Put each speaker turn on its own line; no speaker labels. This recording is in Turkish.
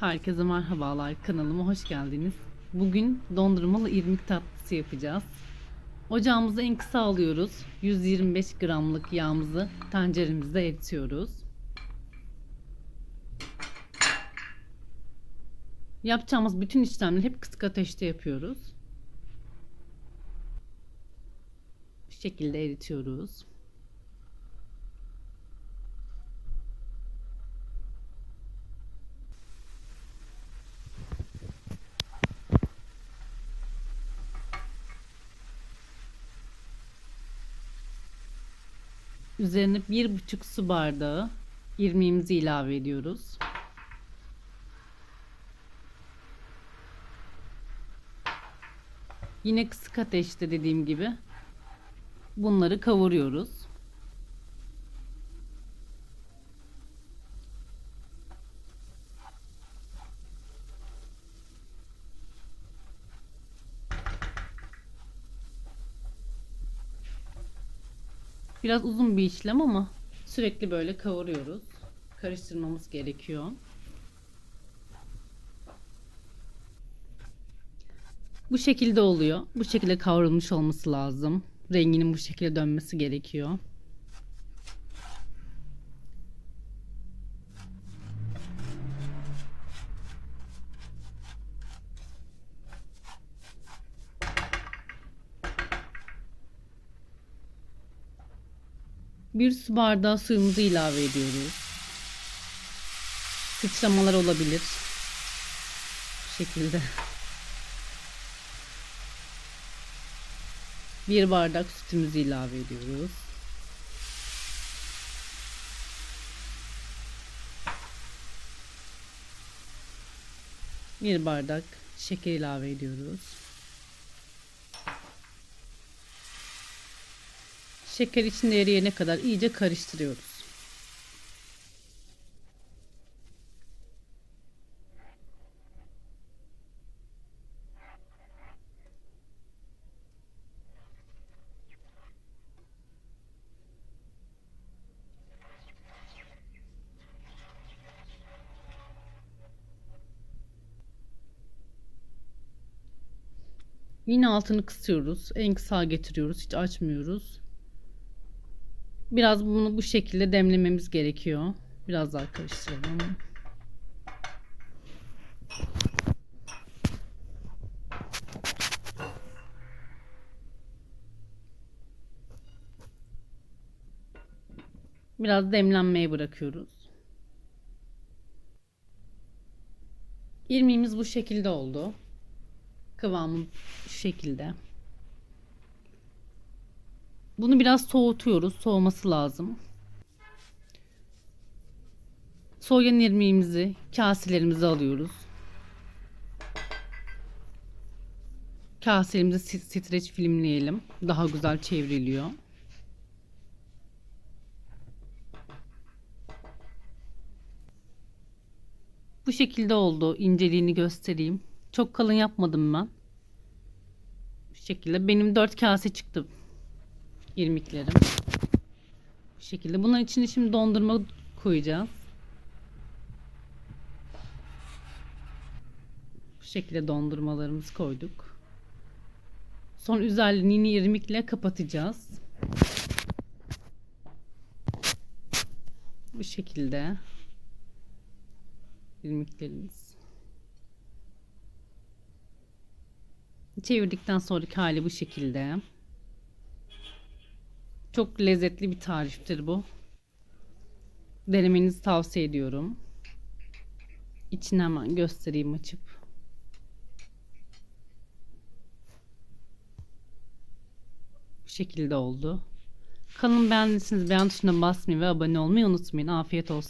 Herkese merhabalar kanalıma hoş geldiniz. Bugün dondurmalı irmik tatlısı yapacağız. Ocağımızı en kısa alıyoruz. 125 gramlık yağımızı tenceremizde eritiyoruz. Yapacağımız bütün işlemleri hep kısık ateşte yapıyoruz. Bu şekilde eritiyoruz. Üzerine bir buçuk su bardağı irmiğimizi ilave ediyoruz. Yine kısık ateşte dediğim gibi bunları kavuruyoruz. Biraz uzun bir işlem ama sürekli böyle kavuruyoruz. Karıştırmamız gerekiyor. Bu şekilde oluyor. Bu şekilde kavrulmuş olması lazım. Renginin bu şekilde dönmesi gerekiyor. Bir su bardağı suyumuzu ilave ediyoruz. Sıçramalar olabilir. Bu şekilde. Bir bardak sütümüzü ilave ediyoruz. Bir bardak şeker ilave ediyoruz. Şeker içinde eriyene kadar iyice karıştırıyoruz. Yine altını kısıyoruz. En kısa getiriyoruz. Hiç açmıyoruz. Biraz bunu bu şekilde demlememiz gerekiyor. Biraz daha karıştıralım. Biraz demlenmeye bırakıyoruz. İrmiğimiz bu şekilde oldu. Kıvamı şu şekilde. Bunu biraz soğutuyoruz. Soğuması lazım. Soğuyan irmiğimizi kaselerimize alıyoruz. Kaselerimizi streç filmleyelim. Daha güzel çevriliyor. Bu şekilde oldu. İnceliğini göstereyim. Çok kalın yapmadım ben. Bu şekilde. Benim 4 kase çıktı irmiklerim. Bu şekilde. Bunun içine şimdi dondurma koyacağız. Bu şekilde dondurmalarımızı koyduk. Son üzerlerini irmikle kapatacağız. Bu şekilde irmiklerimiz. Çevirdikten sonraki hali bu şekilde. Çok lezzetli bir tariftir bu. Denemenizi tavsiye ediyorum. İçini hemen göstereyim açıp. Bu şekilde oldu. Kanalımı beğendiyseniz beğen tuşuna basmayı ve abone olmayı unutmayın. Afiyet olsun.